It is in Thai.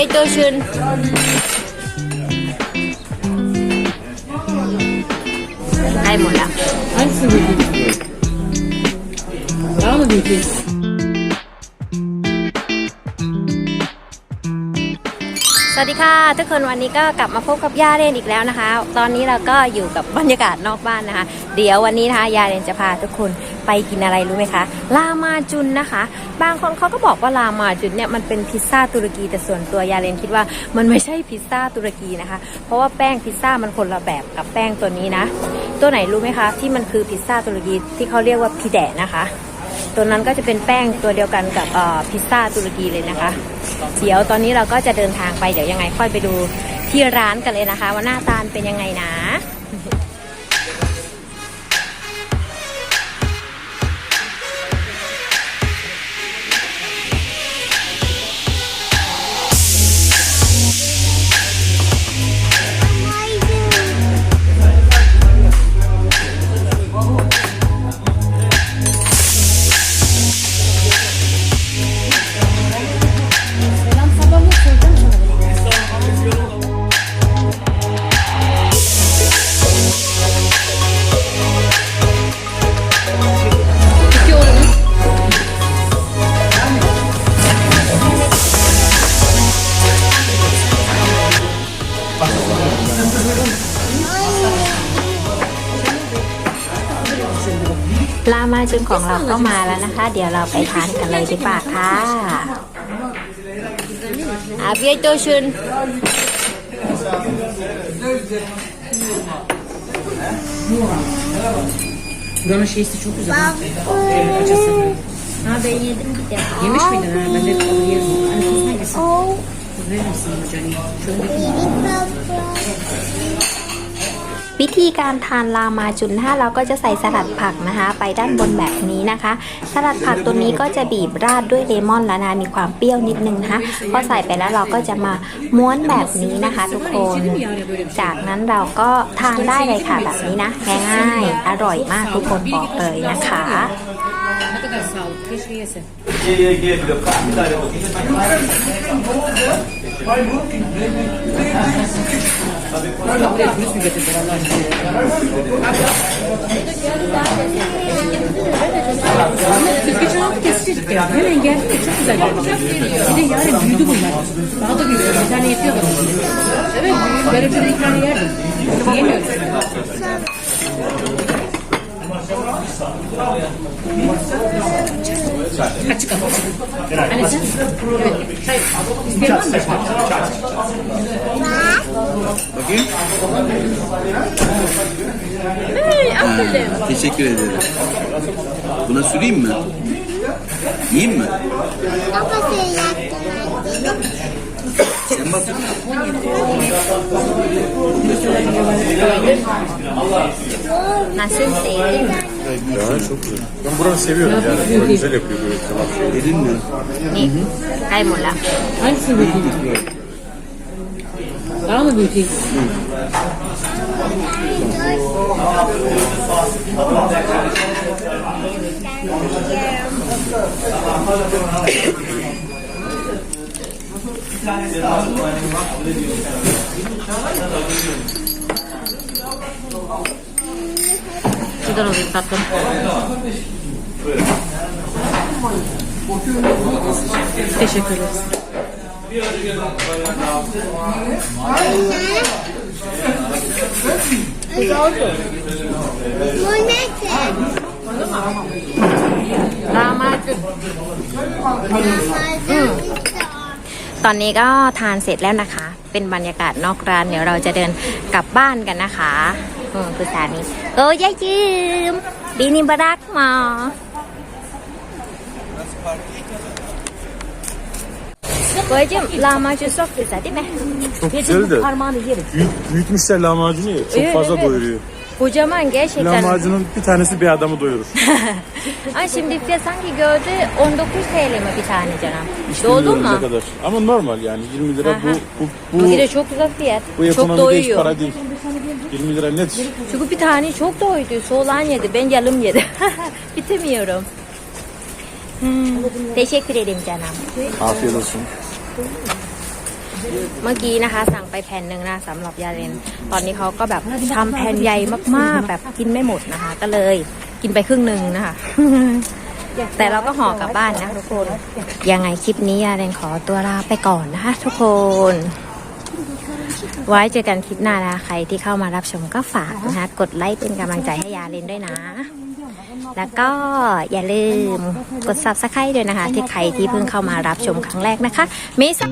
Afiyet olsun. Ay mo lang. Hangisini büyüteyim? Daha mı büyüteyim? สวัสดีค่ะ ทุกคนวันนี้ก็กลับมาพบกับย่าเรนอีกแล้วนะคะ ตอนนี้เราก็อยู่กับบรรยากาศนอกบ้านนะคะ เดี๋ยววันนี้นะคะยาเรนจะพาทุกคน ไปกินอะไรรู้ไหมคะลามาจุนนะคะ บางคนเขาก็บอกว่าลามาจุนเนี่ยมันเป็นพิซซ่าตุรกีแต่ส่วนตัวยาเรนคิดว่ามันไม่ใช่พิซซ่าตุรกีนะคะ เพราะว่าแป้งพิซซ่ามันคนละแบบกับแป้งตัวนี้นะ ตัวไหนรู้ไหมคะ ที่มันคือพิซซ่าตุรกีที่เขาเรียกว่าพิแดะนะคะ ตัวนั้นก็จะเป็นแป้งตัวเดียวกันกับพิซซ่าตุรกีเลยนะคะเดี๋ยวตอนนี้เราก็จะเดินทางไปเดี๋ยวยังไงค่อยไปดูที่ร้านกันเลยนะคะ ว่าหน้าตาเป็นยังไงนะ ลามาจุนของเราก็มาแล้วนะคะ เดี๋ยวเราไปทานกันเลยดีกว่าค่ะอาเบียโตชุน Buranın şeysi çok güzel. Açısı. Ha ben yedim bir de. Yemiş miydin ha? Ben de onu yerim. Hani kız hangisi? Kız verir misin bu canım? Şöyle bir วิธีการทานลามาจุนถ้าเราก็จะใส่สลัดผักนะคะ ไปด้านบนแบบนี้นะคะ สลัดผักตัวนี้ก็จะบีบราดด้วยเลมอนแล้วนะมีความเปรี้ยวนิดนึงนะคะพอใส่ไปแล้วเราก็จะมาม้วนแบบนี้นะคะ ทุกคน จากนั้นเราก็ทานได้เลยค่ะแบบนี้นะง่ายๆอร่อยมากทุกคนบอกเลยนะคะ Ne Türkiye çok kestirdik ya. Hemen geldi de çok güzel geldi. Bir de yarın büyüdü bunlar. Daha da büyüdü. Bir tane yetiyor da. Evet. Ben öbür ikramı yerdim. Bakayım. Hey, aferin. Teşekkür ederim. Buna süreyim mi? Yiyeyim mi? Kafası yaktım. Sen bak. Nasıl sevdin? Ya çok güzel. Ben buranı seviyorum yani. Burayı güzel yapıyor böyle kebap şey. Dedin mi? Ne? Kaymola. Hangisini büyüteyim? Daha mı büyüteyim? Thank you tanesi lazım. Kabul ediyorum. Güzel oluyor tatlım. Teşekkür ederiz. Damat. Damat. Damat. ตอนนี้ก็ทานเสร็จแล้วนะคะ เป็นบรรยากาศนอกร้าน เดี๋ยวเราจะเดินกลับบ้านกันนะคะอืมคือสามีโอ้ยายจืมบีนิบรักหมอ Babacım lahmacun çok güzel değil mi? Çok güzel de Parmağını yerim. büyük, büyütmüşler lahmacunu ya. Çok Evet, fazla evet. doyuruyor. Kocaman gerçekten. Lahmacunun bir tanesi bir adamı doyurur. Ay şimdi fiyat sanki gördü 19 TL mi bir tane canım? İşte bilmiyorum mu? Ne kadar. Ama normal yani 20 lira bu Aha. bu Bu bu, yine çok güzel fiyat. bu çok ekonomide hiç doyuyor. para değil. 20 lira nedir? Çünkü bir tane çok doydu. Soğlan yedi. Ben yarım yedim. Bitemiyorum. Hmm, teşekkür ederim canım. Afiyet olsun. เมื่อกี้นะคะ สั่งไปแผ่นหนึ่งนะสำหรับยาเรนตอนนี้เขาก็แบบทำแผ่นใหญ่มากๆ แบบกินไม่หมดนะคะ ก็เลยกินไปครึ่งหนึ่งนะคะ แต่เราก็ห่อกลับบ้านนะทุกคน ยังไงคลิปนี้ยาเรนขอตัวลาไปก่อนนะคะ ทุกคน ไว้เจอกันคลิปหน้านะใครที่เข้ามารับชมก็ฝากนะคะกดไลค์เป็นกำลังใจให้ยาเรนด้วยนะแล้วก็อย่าลืมกด subscribe ด้วยนะคะ ที่ใครที่เพิ่งเข้ามารับชมครั้งแรกนะคะเมษา